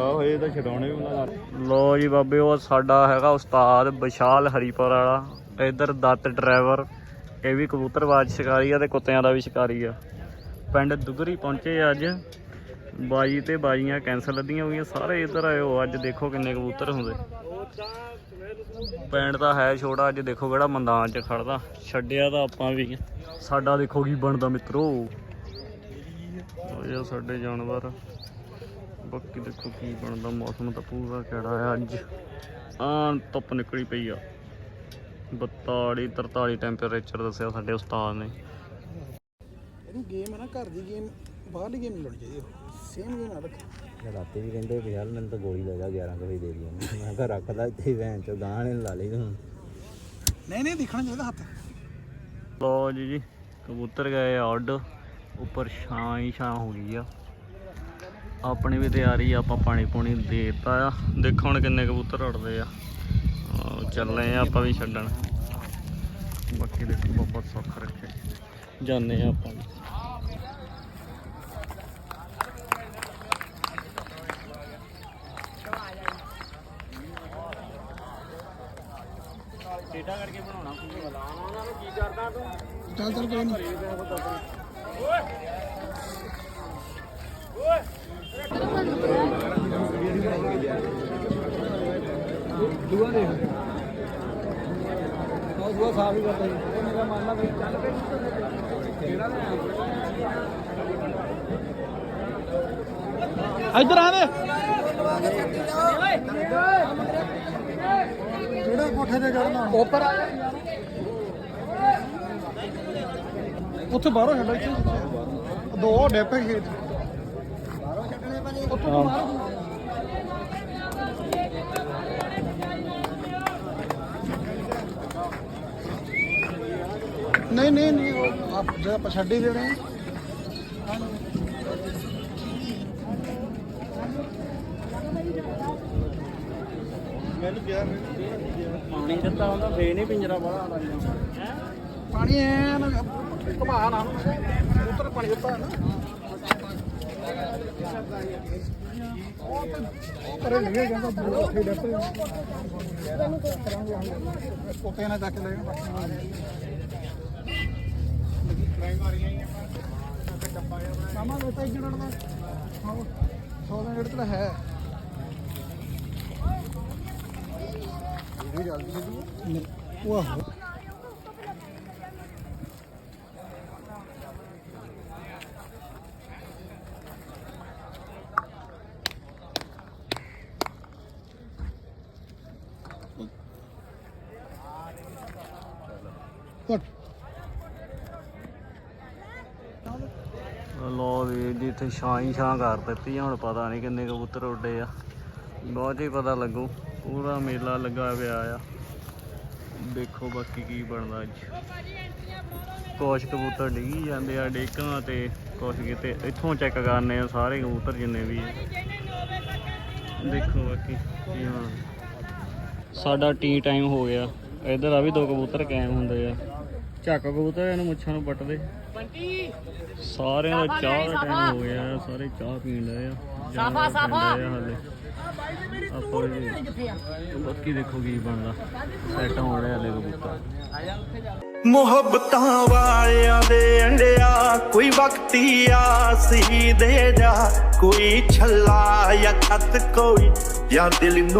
ਆਹੋ ਇਹ ਤਾਂ ਛਡਾਉਣੇ ਵੀ ਨਾ ਲੋ ਜੀ ਬਾਬੇ, ਉਹ ਸਾਡਾ ਹੈਗਾ ਉਸਤਾਦ ਵਿਸ਼ਾਲ ਹਰੀਪੁਰ ਵਾਲਾ। ਇਧਰ ਦੱਤ ਡਰਾਈਵਰ, ਇਹ ਵੀ ਕਬੂਤਰਬਾਜ਼ ਸ਼ਿਕਾਰੀ ਆ ਤੇ ਕੁੱਤਿਆਂ ਦਾ ਵੀ ਸ਼ਿਕਾਰੀ ਆ। ਪਿੰਡ ਦੁਗਰੀ ਪਹੁੰਚੇ ਅੱਜ। ਬਾਜੀ ਤੇ ਬਾਜੀਆਂ ਕੈਨਸਲ ਅੱਧੀਆਂ ਹੋਈਆਂ। ਸਾਰੇ ਇੱਧਰ ਆਏ ਹੋ ਅੱਜ ਦੇਖੋ ਕਿੰਨੇ ਕਬੂਤਰ ਹੁੰਦੇ। ਪਿੰਡ ਤਾਂ ਹੈ ਛੋਟਾ, ਅੱਜ ਦੇਖੋ ਕਿਹੜਾ ਮੈਦਾਨ 'ਚ ਖੜਦਾ। ਛੱਡਿਆ ਤਾਂ ਆਪਾਂ ਵੀ। ਸਾਡਾ ਦੇਖੋ ਕੀ ਬਣਦਾ ਮਿੱਤਰੋ। ਉਹ ਸਾਡੇ ਜਾਨਵਰ। ਬਾਕੀ ਦੇਖੋ ਕੀ ਬਣਦਾ ਮੌਸਮ ਤਾਂ ਪੂਰਾ ਕਿਹੜਾ ਹੈ ਅੱਜ। ਆਂ ਧੁੱਪ ਨਿਕਲੀ ਪਈ ਆ। 42 43 ਟੈਂਪਰੇਚਰ ਦੱਸਿਆ ਸਾਡੇ ਉਸਤਾਦ ਨੇ। ਇਹਨੂੰ ਗੇਮ ਹੈ ਨਾ ਘਰ ਦੀ ਗੇਮ ਬਾਹਰਲੀ ਗੇਮ ਨਹੀਂ ਲਾਉਣੀ ਚਾਹੀਦੀ ਸੇਮ ਗੇਮ ਨਾ ਰੱਖ। ਰਾਤੇ ਵੀ ਕਹਿੰਦੇ ਵੀ ਯਾਰ ਮੈਨੂੰ ਤਾਂ ਗੋਲੀ ਲੱਗਾ 11 ਕੁ ਵਜੇ ਦੇ ਦੀ ਉਹਨੂੰ ਮੈਂ ਕਿਹਾ ਰੱਖਦਾ ਇੱਥੇ ਵੈਨ ਚੋਂ ਲਾ ਲਈ ਹੁਣ ਨਹੀਂ ਨਹੀਂ ਦਿਖਣਾ ਚਾਹੀਦਾ ਹੱਥ। ਲੋ ਜੀ ਜੀ ਕਬੂਤਰ ਗਏ ਆ ਉੱਡ। ਉੱਪਰ ਛਾਂ ਹੀ ਛਾਂ ਹੋ ਗਈ ਆ। ਆਪਣੀ ਵੀ ਤਿਆਰੀ ਆ ਆਪਾਂ ਪਾਣੀ ਪੂਣੀ ਦੇ ਦਿੱਤਾ ਆ। ਦੇਖੋ ਹੁਣ ਕਿੰਨੇ ਕਬੂਤਰ ਉੱਡਦੇ ਆ। ਚੱਲੇ ਆ ਆਪਾਂ ਵੀ ਛੱਡਣ। ਬਾਕੀ ਦੇਖੋ ਬਾਬਾ ਸੁੱਖ ਰੱਖੇ ਜਾਂਦੇ ਆ ਆਪਾਂ ਕਰਕੇ ਬਣਾਉਣਾ ਕੀ ਕਰਦਾ ਤੂੰ? ਚੱਲ ਚੱਲ ਕੋਈ ਨਹੀਂ। ਦੂਆ ਦੇਖ ਦੂਆ ਸਾਫ਼ ਹੀ ਕਰਦਾ ਜੀ ਮੇਰਾ ਮੰਨ ਲਾ ਚੱਲ ਪਏ ਕਿਹੜਾ ਇੱਧਰ ਆ ਦੇ। ਜਿਹੜਾ ਕੋਠੇ ਤੇ ਚੜਨਾ ਉੱਪਰ ਆ ਉੱਥੇ ਬਾਹਰੋਂ ਛੱਡੋ ਇੱਥੇ। ਦੋ ਡੈਪੇ ਖੇਤ। ਬਾਹਰੋਂ ਛੱਡਣੇ ਪੈਣੇ। ਉੱਥੋਂ ਬਾਹਰੋਂ ਨਹੀਂ ਨਹੀਂ ਨਹੀਂ ਉਹ ਆਪ ਜਿਹੜਾ ਆਪਾਂ ਛੱਡ ਹੀ ਦੇਣੇ ਆ। ਪਾਣੀ ਦਿੱਤਾ ਹੁੰਦਾ ਫੇਰ ਨਹੀਂ ਪਿੰਜਰਾ ਬਾਹਰ ਆਉਂਦਾ ਪਾਣੀ ਐਨ ਘੁਮਾ ਨਾ ਉੱਤਰ ਪਾਣੀ ਦਿੱਤਾ ਨਾ। ਉਹ ਤਾਂ ਉਹ ਕਰੇ ਨਹੀਂ ਜਾਂਦਾ ਉੱਥੇ ਡੱਪੇ ਚੱਕ ਲੈ ਸਾਮਾ ਬਤਾ ਇੱਕ ਜਣਾ ਦਾ ਹਾਂ 100 ਦਾ ਰੇਟ ਤਾਂ ਹੈ। ਇਹ ਵੀ ਜਲਦੀ ਜਲਦੀ ਵਾਹ ਲੋ ਵੀਰ ਜੀ ਇੱਥੇ ਛਾਂ ਹੀ ਛਾਂ ਕਰ ਦਿੱਤੀ ਆ, ਹੁਣ ਪਤਾ ਨਹੀਂ ਕਿੰਨੇ ਕਬੂਤਰ ਉੱਡੇ ਆ। ਬਹੁਤ ਹੀ ਪਤਾ ਲੱਗੂ ਪੂਰਾ ਮੇਲਾ ਲੱਗਾ ਪਿਆ ਆ। ਦੇਖੋ ਬਾਕੀ ਕੀ ਬਣਦਾ ਅੱਜ। ਕੁਛ ਕਬੂਤਰ ਡਿੱਗੀ ਜਾਂਦੇ ਆ ਡੇਕਾਂ ਤੇ ਕੁਛ ਕਿਤੇ। ਇੱਥੋਂ ਚੈੱਕ ਕਰਨੇ ਆ ਸਾਰੇ ਕਬੂਤਰ ਜਿੰਨੇ ਵੀ ਆ। ਦੇਖੋ ਬਾਕੀ ਕੀ ਹੁਣ ਸਾਡਾ ਟੀ ਟਾਈਮ ਹੋ ਗਿਆ। ਇਧਰ ਆ ਵੀ ਦੋ ਕਬੂਤਰ ਕਾਇਮ ਹੁੰਦੇ ਆ। ਝੱਕ ਕਬੂਤਰ ਇਹਨੂੰ ਮੁੱਛਾਂ ਨੂੰ ਪੱਟਦੇ ਸਾਰਿਆਂ ਦਾ ਚਾਹ ਦਾ ਟਾਈਮ ਹੋ ਗਿਆ ਸਾਰੇ ਚਾਹ ਪੀਣ ਰਹੇ ਆ ਸਾਫਾ ਸਾਫਾ। ਹਾਲੇ। ਆਪਾਂ ਵੀ ਬਾਕੀ ਦੇਖੋ ਕੀ ਬਣਦਾ ਸੈੱਟ ਹੋਣ ਰਿਹਾ ਹਲੇ ਕਬੂਤਰ। ਮੁਹੱਬਤਾਂ ਵਾਲਿਆਂ ਦੇ ਅੰਡਿਆ ਕੋਈ ਵਕਤੀ ਆਸੀ ਦੇ ਜਾ ਕੋਈ ਛੱਲਾ ਜਾਂ ਖਤ ਕੋਈ ਜਾਂ ਦਿਲ ਨੂੰ